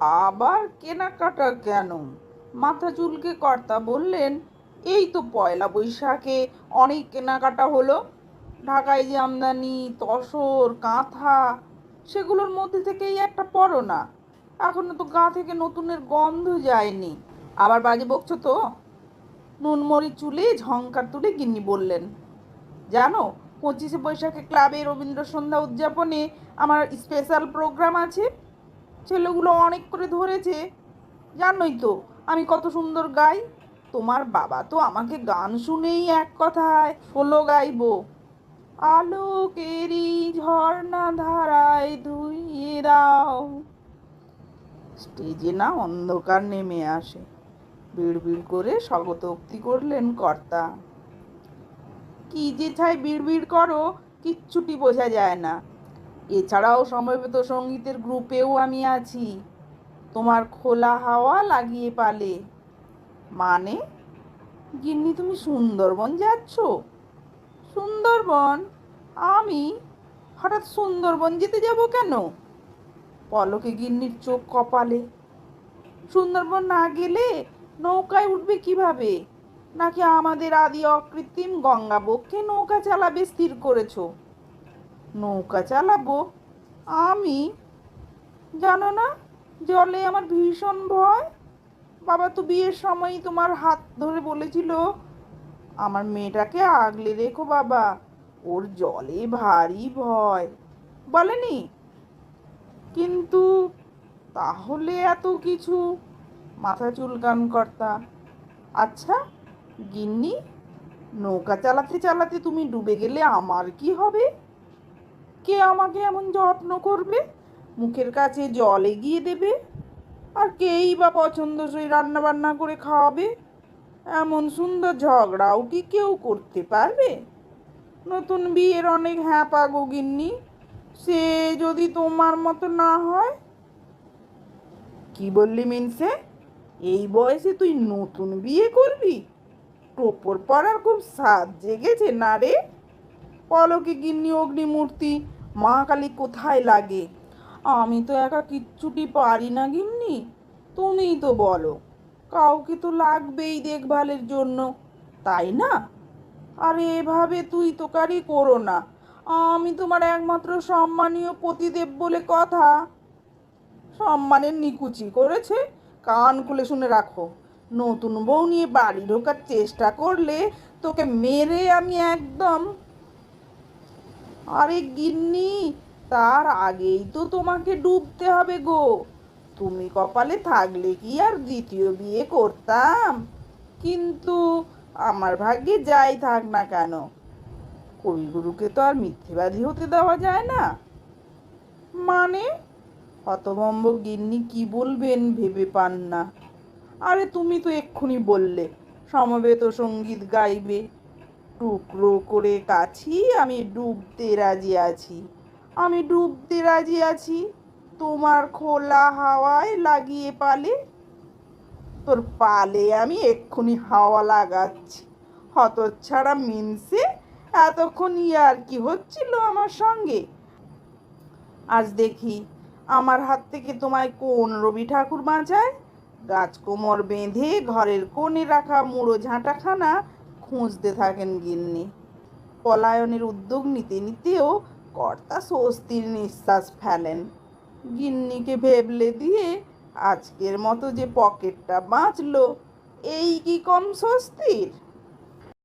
আবার কেনাকাটা কেন? মাথা চুলকে কর্তা বললেন, এই তো পয়লা বৈশাখে অনেক কেনাকাটা হলো। ঢাকায় যে আমদানি, তসর, কাঁথা, সেগুলোর মধ্যে থেকেই একটা পরো না এখনও তো গা থেকে নতুনের গন্ধ যায়নি। আবার বাজে বকছো তো? নুনমরি চুলে ঝংকার তুলে গিন্নি বললেন, জানো, পঁচিশে বৈশাখে ক্লাবে রবীন্দ্র সন্ধ্যা উদযাপনে আমার স্পেশাল প্রোগ্রাম আছে। ছেলেগুলো অনেক করে ধরেছে। জানোই তো, আমি কত সুন্দর গাই। তোমার বাবা তো আমাকে গান শুনেই এক কথায় ষোলো গাইবো। আলোকেরই ঝর্ণা ধারায় ধুইয়ে দাও। স্টেজে না অন্ধকার নেমে আসে। বিড় বিড় করে স্বগতোক্তি করলেন কর্তা। কি যে ছাই বিড়বিড় করো, কিচ্ছুটি বোঝা যায় না। এছাড়াও সমবেত সঙ্গীতের গ্রুপেও আমি আছি। তোমার খোলা হাওয়া লাগিয়ে পালে। মানে? গিন্নি, তুমি সুন্দরবন যাচ্ছ? সুন্দরবন? আমি? হঠাৎ সুন্দরবন যেতে যাব কেন? পলকে গিন্নির চোখ কপালে। সুন্দরবন না গেলে নৌকায় উঠবে কীভাবে? নাকি আমাদের আদি অকৃত্রিম গঙ্গাবক্ষে নৌকা চালাবে স্থির করেছ? নৌকা চালাবো। আমি? জানো না? জলে আমার ভীষণ ভয়। বাবা, তো বিয়ের সময়ই তোমার হাত ধরে বলেছিল। আমার মেয়েটাকে আগলে রেখো বাবা। ওর জলে ভারী ভয়। বলেনি? কিন্তু তাহলে এত কিছু? মাথা চুলকান কর্তা আচ্ছা গিন্নি, নৌকা চালাতে চালাতে তুমি ডুবে গেলে আমার কি হবে? কে আমাকে এমন যত্ন করবে? মুখের কাছে জল এগিয়ে দেবে? আর কেই বা পছন্দসই রান্না বান্না করে খাওয়াবে? এমন সুন্দর ঝগড়াও কি কেউ করতে পারবে? নতুন বিয়ের অনেক হ্যাঁ পাগো গিন্নি। সে যদি তোমার মতো না হয়? কি বললি মিনসে? এই বয়সে তুই নতুন বিয়ে করবি? টোপর পরার খুব সাজ জেগেছে না রে? পলকে গিন্নি অগ্নিমূর্তি মা কালী কোথায় লাগে? আমি তো একা কিচ্ছুটি পারি না গিন্নি। তুমিই তো বলো, কাউকে তো লাগবেই দেখভালের জন্য, তাই না? আরে এভাবে তুই তোকারি করো না। আমি তোমার একমাত্র সম্মানীয় পতিদেব বলে কথা। সম্মানের নিকুচি করেছে, কান খুলে শুনে রাখো। নতুন বউ নিয়ে বাড়ি ঢোকার চেষ্টা করলে তোকে মেরে আমি একদম আরে গিন্নি, তার আগেই তো তোমাকে ডুবতে হবে গো। তুমি কপালে থাকলে কি আর দ্বিতীয় বিয়ে করতাম? কিন্তু আমার ভাগ্যে যাই থাক না কেন, কবিগুরুকে তো আর মিথ্যেবাদী হতে দেওয়া যায় না। মানে? হতভম্ব গিন্নি কি বলবেন ভেবে পান না। আরে তুমি তো এক্ষুনি বললে, সমবেত সংগীত গাইবে টুকরো করে কাছি আমি ডুবতে রাজি আছি। আমি ডুবতে রাজি আছি। তোমার খোলা হাওয়ায় লাগিয়ে পালে। তোর পালে আমি এক্ষুনি হাওয়া লাগাচ্ছি। হতচ্ছাড়া মিনসে এতক্ষণ ইয়ার কি হচ্ছিল আমার সঙ্গে? আজ দেখি আমার হাত থেকে তোমায় কোন রবি ঠাকুর বাঁচায়? গাছ কোমর বেঁধে ঘরের কোণে রাখা মুড়ো ঝাঁটাখানা খুঁজতে থাকেন গিন্নি। পলায়নের উদ্যোগ নিতে নিতেও কর্তা স্বস্তির নিঃশ্বাস ফেলেন। গিন্নিকে ভেবলে দিয়ে, আজকের মতো যে পকেটটা বাঁচল, এই কি কম স্বস্তির?